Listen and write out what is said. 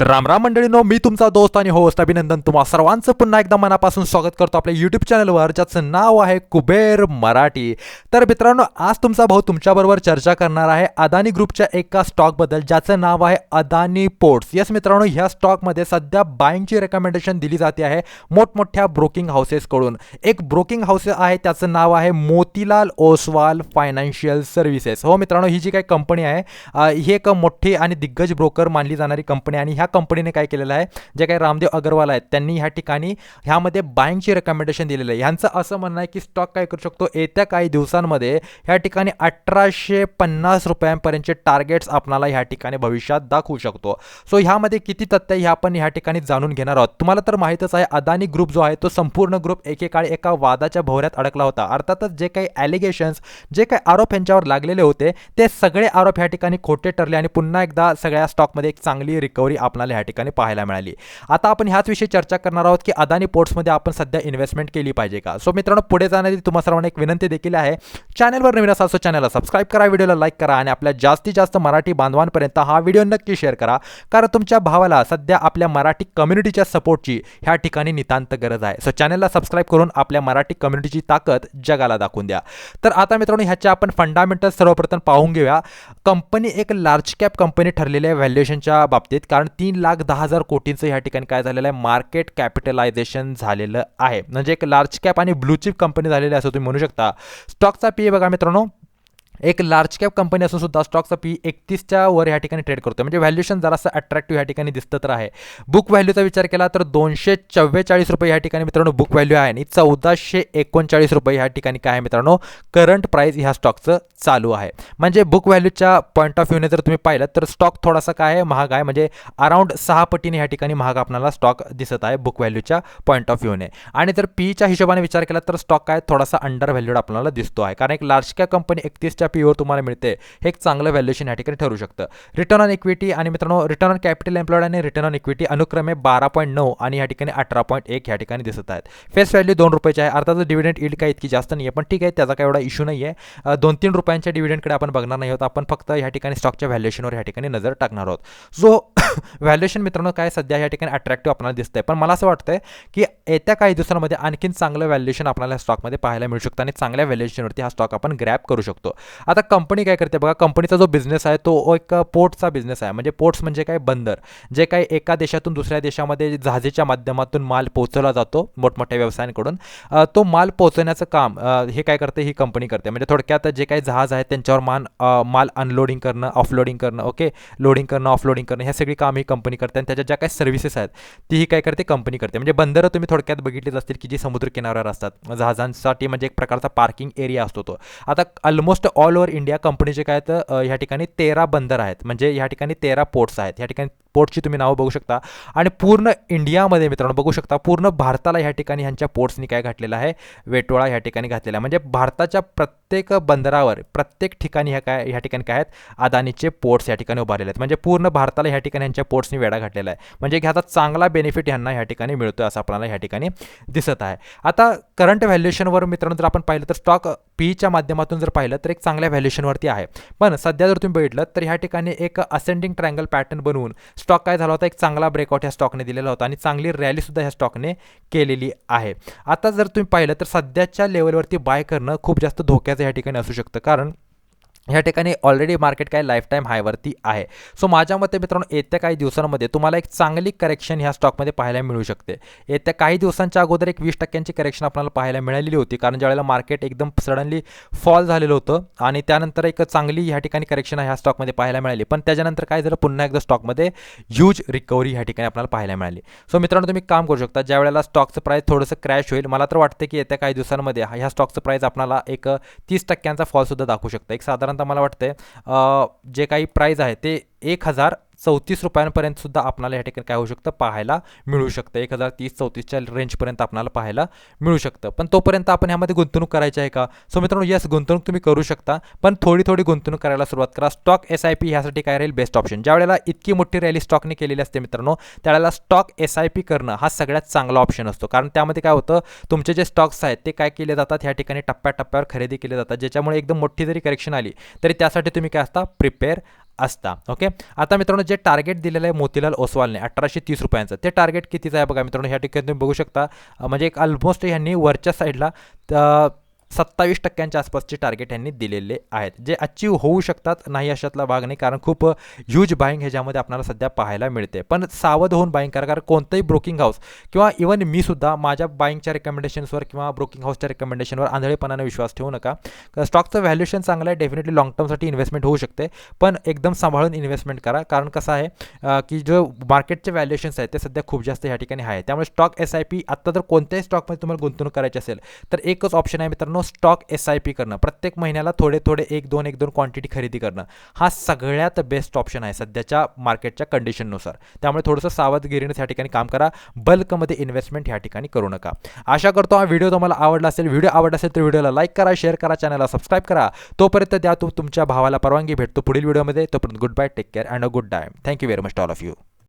तर रामराम मंडळीनो मी तुमचा दोस्त आणि होस्ट अभिनंदन. तुम्हा सर्वांचं पुन्हा एकदा मनापासून स्वागत करतो आपल्या यूट्यूब चॅनलवर ज्याचं नाव आहे कुबेर मराठी. तर मित्रांनो आज तुमचा भाऊ तुमच्याबरोबर चर्चा करणार आहे अदानी ग्रुपच्या एका स्टॉकबद्दल ज्याचं नाव आहे अदानी पोर्ट्स. येस मित्रांनो ह्या स्टॉकमध्ये सध्या बाईंगची रेकमेंडेशन दिली जाते आहे मोठमोठ्या ब्रोकिंग हाऊसेसकडून एक ब्रोकिंग हाऊस आहे त्याचं नाव आहे मोतीलाल ओसवाल फायनान्शियल सर्व्हिसेस हो मित्रांनो ही जी काही कंपनी आहे ही एक मोठी आणि दिग्गज ब्रोकर मानली जाणारी कंपनी आणि ह्या कंपनीने काय केलेलं आहे? जे काही रामदेव अग्रवाल आहेत त्यांनी ह्या ठिकाणी ह्यामध्ये बाईंगची रेकमेंडेशन दिलेलं आहे. ह्यांचं असं म्हणणं आहे की स्टॉक काय करू शकतो? येत्या काही दिवसांमध्ये ह्या ठिकाणी अठराशे पन्नास रुपयांपर्यंतचे टार्गेट्स आपणाला ह्या ठिकाणी भविष्यात दाखवू शकतो. सो ह्यामध्ये किती तथ्य ह्या हे आपण ह्या ठिकाणी जाणून घेणार आहोत. तुम्हाला तर माहीतच आहे अदानी ग्रुप जो आहे तो संपूर्ण ग्रुप एकेकाळी एका वादाच्या भोवऱ्यात अडकला होता. अर्थातच जे काही ॲलिगेशन्स जे काही आरोप यांच्यावर लागलेले होते ते सगळे आरोप ह्या ठिकाणी खोटे ठरले आणि पुन्हा एकदा सगळ्या स्टॉकमध्ये एक चांगली रिकव्हरी आपल्याला ह्या ठिकाणी पाहायला मिळाली. आता आपण ह्याच विषयी चर्चा करणार आहोत की अदानी पोर्ट्समध्ये आपण सध्या इन्व्हेस्टमेंट केली पाहिजे का? सो मित्रांनो पुढे जाण्याची तुम्हा सर्वांना एक विनंती देखील आहे. चॅनलवर नवीन असाल सो चॅनलला सबस्क्राईब करा व्हिडिओला लाईक करा आणि आपल्या जास्तीत जास्त मराठी बांधवांपर्यंत हा व्हिडिओ नक्की शेअर करा. कारण तुमच्या भावाला सध्या आपल्या मराठी कम्युनिटीच्या सपोर्टची ह्या ठिकाणी नितांत गरज आहे. सो चॅनलला सबस्क्राईब करून आपल्या मराठी कम्युनिटीची ताकद जगाला दाखवून द्या. तर आता मित्रांनो ह्याच्या आपण फंडामेंटल सर्वप्रथम पाहून घेऊया. कंपनी एक लार्ज कॅप कंपनी ठरलेली आहे व्हॅल्युएशनच्या बाबतीत. कारण ती तीन लाख दहा हजार कोटींचं ह्या ठिकाणी काय झालेलं आहे? मार्केट कॅपिटलायझेशन झालेलं आहे. म्हणजे एक लार्ज कॅप आणि ब्लू चिप कंपनी झालेली असं तुम्ही म्हणू शकता. स्टॉकचा पी बघा मित्रांनो. एक लार्ज कॅप कंपनी असून सुद्धा स्टॉकचा पी एकतीसच्या वर ह्या ठिकाणी ट्रेड करतो म्हणजे व्हॅल्युएशन जरासं अट्रॅक्टिव्ह ह्या ठिकाणी दिसतं तर आहे. बुक व्हॅल्यूचा विचार केला तर दोनशे चव्वेचाळीस रुपये ह्या ठिकाणी मित्रांनो बुक व्हॅल्यू आहे. आणि चौदाशे एकोणचाळीस रुपये ह्या ठिकाणी काय आहे मित्रांनो? करंट प्राईस ह्या स्टॉकचं चालू आहे. म्हणजे बुक व्हॅल्यूच्या पॉईंट ऑफ व्ह्यूने जर तुम्ही पाहिलं तर स्टॉक थोडासा काय आहे? महाग आहे. म्हणजे अराउंड सहा पटीने ह्या ठिकाणी महाग आपल्याला स्टॉक दिसत आहे बुक व्हॅल्यूच्या पॉईंट ऑफ व्ह्यूने आणि जर पीच्या हिशोबाने विचार केला तर स्टॉक काय? थोडासा अंडर व्हॅल्यूड आपल्याला दिसतो आहे. कारण एक लार्ज कॅप कंपनी एकतीसच्या पीवर तुम्हाला मिळते. हे एक चांगलं व्हॅल्युएशन या ठिकाणी ठरू शकतं. रिटर्न ऑन इक्विटी आणि मित्रांनो रिटर्न ऑन कॅपिटल एम्प्लॉयड आणि रिटर्न ऑन इक्विटी अनुक्रमे बारा पॉईंट नऊ आणि या ठिकाणी अठरा पॉईंट एक ह्या ठिकाणी दिसत आहेत. फेस व्हॅल्यू दोन रुपयाचे आहे. अर्थात डिव्हिडंड इल्ड काही इतकी जास्त नाही आहे पण ठीक आहे त्याचा काही एवढा इशू नाही आहे दोन तीन रुपयांच्या डिव्हिडंडकडे आपण बघणार नाही आहोत. आपण फक्त या ठिकाणी स्टॉकच्या व्हॅल्युएशनवर ह्या ठिकाणी नजर टाकणार आहोत. सो व्हॅल्युएशन मित्रांनो काय सध्या या ठिकाणी अट्रॅक्टिव्ह आपल्याला दिसतंय. पण मला असं वाटतंय की येत्या काही दिवसांमध्ये आणखीन चांगलं व्हॅल्युएशन आपल्याला या स्टॉकमध्ये पाहायला मिळू शकतं आणि चांगल्या व्हॅल्युएशनवरती हा स्टॉक आपण ग्रॅप करू शकतो. आता कंपनी काय करते बघा कंपनीचा जो बिझनेस आहे तो एक पोर्टचा बिझनेस आहे. म्हणजे पोर्ट्स म्हणजे काय? बंदर. जे काही एका देशातून दुसऱ्या देशामध्ये जहाजेच्या माध्यमातून माल पोहोचवला जातो मोठमोठ्या व्यवसायांकडून तो माल पोहोचवण्याचं काम हे काय करते? ही कंपनी करते. म्हणजे थोडक्यात जे काही जहाज आहेत त्यांच्यावर मान माल अनलोडिंग करणं ऑफलोडिंग करणं ओके लोडिंग करणं ऑफलोडिंग करणं ह्या सगळी काम ही कंपनी करते आणि त्याच्या ज्या काही सर्व्हिसेस आहेत तीही काय करते कंपनी करते. म्हणजे बंदरं तुम्ही थोडक्यात बघितलीच असतील की जी समुद्रकिनाऱ्यावर असतात. जहाजांसाठी म्हणजे एक प्रकारचा पार्किंग एरिया असतो तो. आता ऑलमोस्ट ऑल ओव्हर इंडिया कंपनीचे काय तर ह्या ठिकाणी तेरा बंदर आहेत. म्हणजे ह्या ठिकाणी तेरा पोर्ट्स आहेत. ह्या ठिकाणी पोर्टची तुम्ही नावं बघू शकता. आणि पूर्ण इंडियामध्ये मित्रांनो बघू शकता पूर्ण भारताला ह्या ठिकाणी ह्यांच्या पोर्ट्सनी काय घातलेलं आहे? वेटोळा ह्या ठिकाणी घातलेला आहे. म्हणजे भारताच्या प्रत्येक बंदरावर प्रत्येक ठिकाणी ह्या काय ह्या ठिकाणी काय आहेत? अदानीचे पोर्ट्स या ठिकाणी उभारलेले आहेत. म्हणजे पूर्ण भारताला ह्या ठिकाणी ह्यांच्या पोर्ट्सनी वेढा घातलेला आहे. म्हणजे ह्याचा चांगला बेनिफिट ह्यांना ह्या ठिकाणी मिळतोय असं आपल्याला ह्या ठिकाणी दिसत आहे. आता करंट व्हॅल्युएशनवर मित्रांनो जर आपण पाहिलं तर स्टॉक पीच्या माध्यमातून जर पाहिलं तर एक चांगल्या व्हॅल्युएशनवरती आहे. पण सध्या जर तुम्ही बघितलं तर ह्या ठिकाणी एक असेंडिंग ट्रँगल पॅटर्न बनवून स्टॉक काय झाला होता? एक चांगला ब्रेकआउट ह्या स्टॉकने दिलेला होता आणि चांगली रॅलीसुद्धा ह्या स्टॉकने केलेली आहे. आता जर तुम्ही पाहिलं तर सध्याच्या लेवलवरती बाय करणं खूप जास्त धोक्याचं या ठिकाणी असू शकतं. कारण ह्या ठिकाणी ऑलरेडी मार्केट काय लाईफ टाईम हायवरती आहे. सो माझ्या मते मित्रांनो येत्या काही दिवसांमध्ये तुम्हाला एक चांगली करेक्शन ह्या स्टॉकमध्ये पाहायला मिळू शकते. येत्या काही दिवसांच्या अगोदर एक वीस टक्क्यांची करेक्शन आपल्याला पाहायला मिळालेली होती कारण ज्यावेळेला मार्केट एकदम सडनली फॉल झालेलं होतं आणि त्यानंतर एक चांगली ह्या ठिकाणी करेक्शन ह्या स्टॉकमध्ये पाहायला मिळाली. पण त्याच्यानंतर काय झालं? पुन्हा एकदा स्टॉकमध्ये ह्यूज रिकव्हरी ह्या ठिकाणी आपल्याला पाहायला मिळाली. सो मित्रांनो तुम्ही काम करू शकता. ज्या वेळेला स्टॉकचं प्राईस थोडंसं क्रॅश होईल मला तर वाटतं की येत्या काही दिवसांमध्ये ह्या स्टॉकचं प्राईस आपल्याला एक तीस टक्क्यांचा फॉलसुद्धा दाखवू शकतं. एक साधारण मला वाटतं आहे जे काही प्राईज आहे ते एक हजार चौतीस रुपयांपर्यंत सुद्धा आपल्याला या ठिकाणी काय होऊ शकतं? पाहायला मिळू शकतं. एक हजार तीस चौतीसच्या रेंजपर्यंत आपल्याला पाहायला मिळू शकतं. पण तोपर्यंत आपण ह्यामध्ये गुंतवणूक करायची आहे का? सो मित्रांनो यस गुंतवणूक तुम्ही करू शकता पण थोडी थोडी गुंतवणूक करायला सुरुवात करा. स्टॉक एस आय पी ह्यासाठी काय राहील? Best option. ज्या वेळेला इतकी मोठी रॅली स्टॉकने केलेली असते मित्रांनो त्यावेळेला स्टॉक एस आय पी करणं हा सगळ्यात चांगला ऑप्शन असतो. कारण त्यामध्ये काय होतं? तुमचे जे स्टॉक्स आहेत ते काय केले जातात? ह्या ठिकाणी टप्प्याटप्प्यावर खरेदी केले जातात ज्याच्यामुळे एकदम मोठी जरी करेक्शन आली तरी त्यासाठी तुम्ही काय असता? प्रिपेअर असता ओके आता मित्रांनो जे टार्गेट दिलेलं आहे मोतीलाल ओसवालने अठराशे तीस रुपयांचं. ते टार्गेट कितीचं आहे बघा मित्रांनो? ह्या ठिकाणी तुम्ही बघू शकता. म्हणजे एक ऑलमोस्ट ह्यांनी वरच्या साईडला सत्तावीस टक्क्यांच्या आसपासचे टार्गेट यांनी दिलेले आहेत. जे अचीव होऊ शकतात नाही अशातला भाग नाही कारण खूप ह्यूज बाईंग ह्याच्यामध्ये आपल्याला सध्या पाहायला मिळते. पण सावध होऊन बाईंग करा कारण कोणतंही ब्रोकिंग हाऊस किंवा इवन मी सुद्धा माझ्या बाईंगच्या रेकमेंडेशन्सवर किंवा ब्रोकिंग हाऊसच्या रेकमेंडेशनवर आंधळेपणाने विश्वास ठेवू नका. स्टॉकचं व्हॅल्युएशन चांगलं आहे डेफिनेटली लॉंग टर्मसाठी इन्व्हेस्टमेंट होऊ शकते. पण एकदम सांभाळून इन्व्हेस्टमेंट करा कारण कसं आहे की जो मार्केटचे व्हॅल्युएशन्स आहेत ते सध्या खूप जास्त ह्या ठिकाणी आहे. त्यामुळे स्टॉक एस आय पी आत्ता जर कोणत्याही स्टॉकमध्ये तुम्हाला गुंतवणूक करायची असेल तर एकच ऑप्शन आहे मित्रांनो स्टॉक एस आय पी करणं प्रत्येक महिन्याला थोडे थोडे एक दोन एक दोन क्वांटिटी खरेदी करणं हा सगळ्यात बेस्ट ऑप्शन आहे सध्याच्या मार्केटच्या कंडिशननुसार त्यामुळे थोडंसं सावधगिरीने या ठिकाणी काम करा बल्कमध्ये इन्व्हेस्टमेंट ह्या ठिकाणी करू नका. आशा करतो हा व्हिडिओ तुम्हाला आवडला असेल व्हिडिओ आवडला असेल तर व्हिडिओला लाईक करा शेअर करा चॅनलला सबस्क्राईब करा. तोपर्यंत द्या तू तुमच्या भावाला परवानगी भेटतो पुढील व्हिडिओमध्ये तोपर्यंत good bye take care and a good time thank you very much all of you